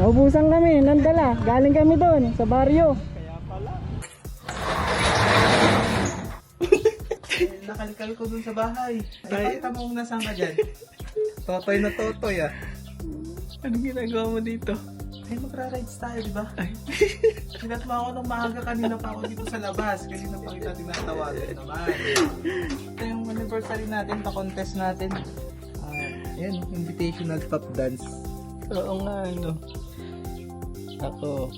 Naubusan kami, nandala. Galing kami doon, sa baryo. Nakalikal ko dun sa bahay. Ay, pakita mo kung nasaan ka dyan. Totoy na totoy ah. Anong ginagawa mo dito? Ay, magra-rides tayo, di ba? Ay. Sinat mo ako nung maaga kanina pa ako dito sa labas. Kanina pa kita tinatawagan naman. Ito yung anniversary natin, pa-contest natin. Yan, invitational pop dance. Oo nga, ano. Ako.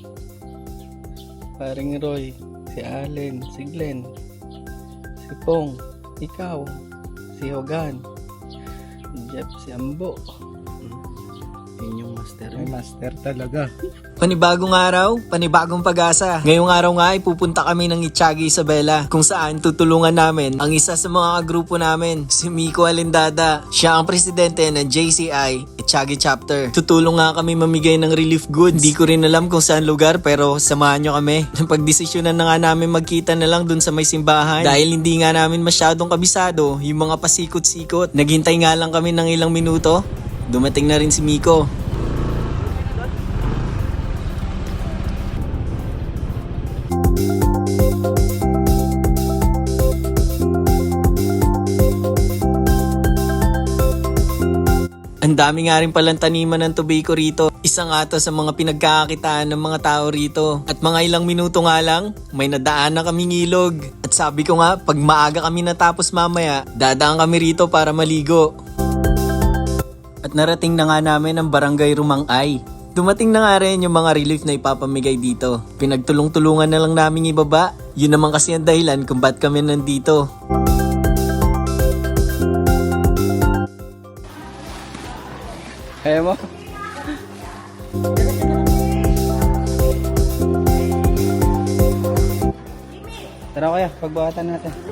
Paring Roy. Si Allen. Si Glenn. Si Pong. Ikaw. Si Hogan. Si Jeff. Si Ambo. Yun yung master. May master talaga. Panibagong araw, panibagong pag-asa. Ngayong araw nga ay pupunta kami ng Itchagi Isabela kung saan tutulungan namin ang isa sa mga grupo namin, si Miko Alindada. Siya ang presidente ng JCI Itchagi Chapter. Tutulong nga kami mamigay ng relief goods. Hindi ko rin alam kung saan lugar pero samahan nyo kami. Napagdesisyonan na nga namin magkita na lang dun sa may simbahan dahil hindi nga namin masyadong kabisado yung mga pasikot-sikot. Naghintay nga lang kami ng ilang minuto. Dumating na rin si Miko. Ang dami nga rin palang taniman ng tobacco rito. Isa nga to sa mga pinagkakakitaan ng mga tao rito. At mga ilang minuto nga lang, may nadaan na kaming ilog. At sabi ko nga, pag maaga kami natapos mamaya, dadaan kami rito para maligo. At narating na nga namin ang barangay Rumangay. Dumating na nga rin yung mga relief na ipapamigay dito. Pinagtulong-tulungan na lang namin ibaba. Yun naman kasi ang dahilan kung ba't kami nandito. Kaya mo? Tara kaya, pagbuhatan natin.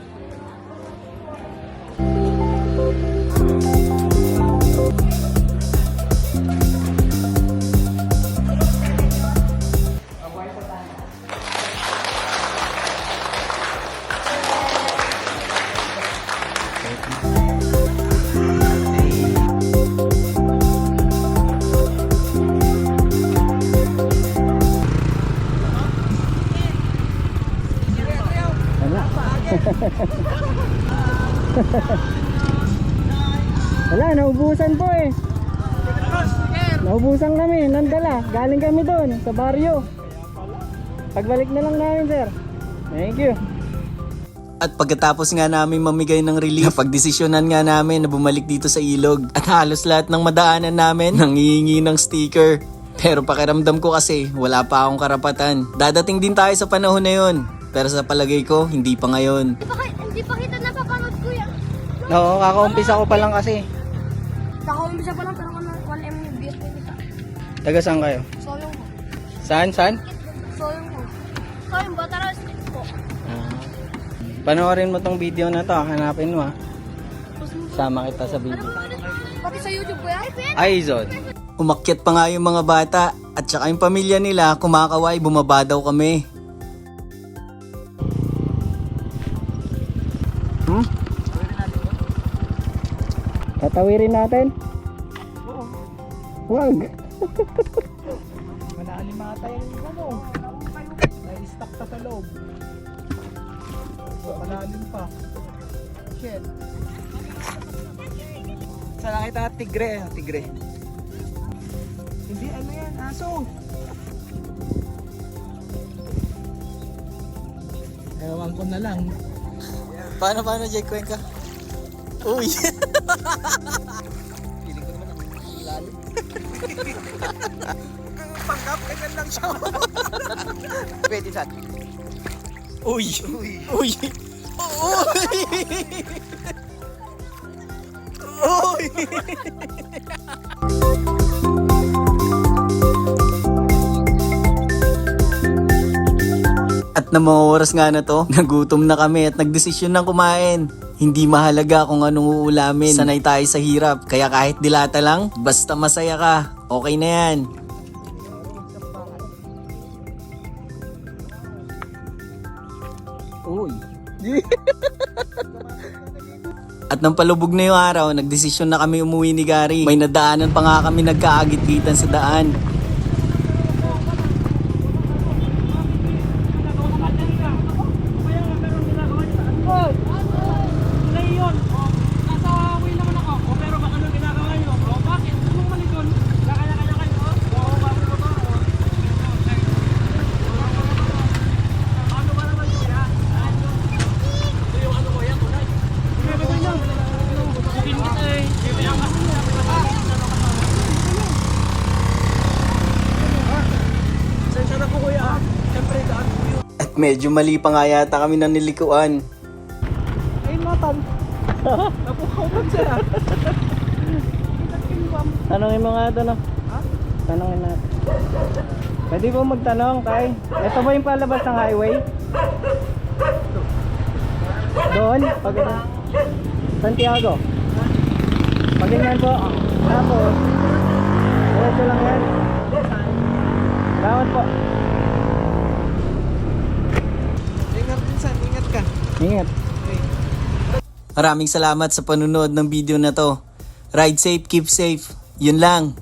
Wala, naubusan po eh. Naubusan kami, nandala. Galing kami doon, sa baryo. Pagbalik na lang namin, sir. Thank you. At pagkatapos nga namin mamigay ng relief, napagdesisyonan nga namin na bumalik dito sa ilog. At halos lahat ng madaanan namin nangihingi ng sticker. Pero pakiramdam ko kasi wala pa akong karapatan. Dadating din tayo sa panahon na yon. Pero sa palagay ko, hindi pa ngayon. Hindi pa, hindi pa kita napapanood kuya. Oo, kakaumpisa ko pa lang kasi. Nakaumpisa pa lang pero kung 1M yung views ko kita. Taga saan kayo? Soyong ko. Saan, saan? Soyong ko. Soyong ba? Tara, stick po. Panoorin mo tong video na to, hanapin mo ha. Sama kita sa video. Pati sa YouTube kuya. Ay, pwede. Aizon. Umakyat pa nga yung mga bata at saka yung pamilya nila kumakaway bumaba daw kami. Tatawirin natin? Wag. Malalim ata yung ano. Na-stuck ka sa loob. Malalim pa. Shit. Saan nakita na tigre? ah, Tigre. Hindi, ano yan? Aso. Ewan ko na lang. Paano, paano, Jake? Cuenca? Uy! Piling ko naman ang ilalim. Panggap, ganyan lang siya. Pwede saan? Uy! Uy. Uy! Uy! Uy! At na mga oras nga na to, nagutom na kami at nagdesisyon ng kumain. Hindi mahalaga kung anong uulamin. Sanay tayo sa hirap. Kaya kahit dilata lang, basta masaya ka. Okay na yan. Uy. At nang palubog na yung araw, nagdesisyon na kami umuwi ni Gary. May nadaanan pa nga kami nagkaagit-gitan sa daan. Medyo mali pa nga yata kami ng nilikuan. Ay, matan. Napukautan siya. Tanongin mo nga ito, no? Ha? Tanongin natin. Pwede po magtanong, Tay. Ito ba yung palabas ng highway? Doon? Pag Santiago. Pag ganyan po. Tapos, diretso lang yan. Salamat po. Ingat din san, ingat ka. Ingat. Maraming salamat sa panunod ng video na to. Ride safe, keep safe. Yun lang.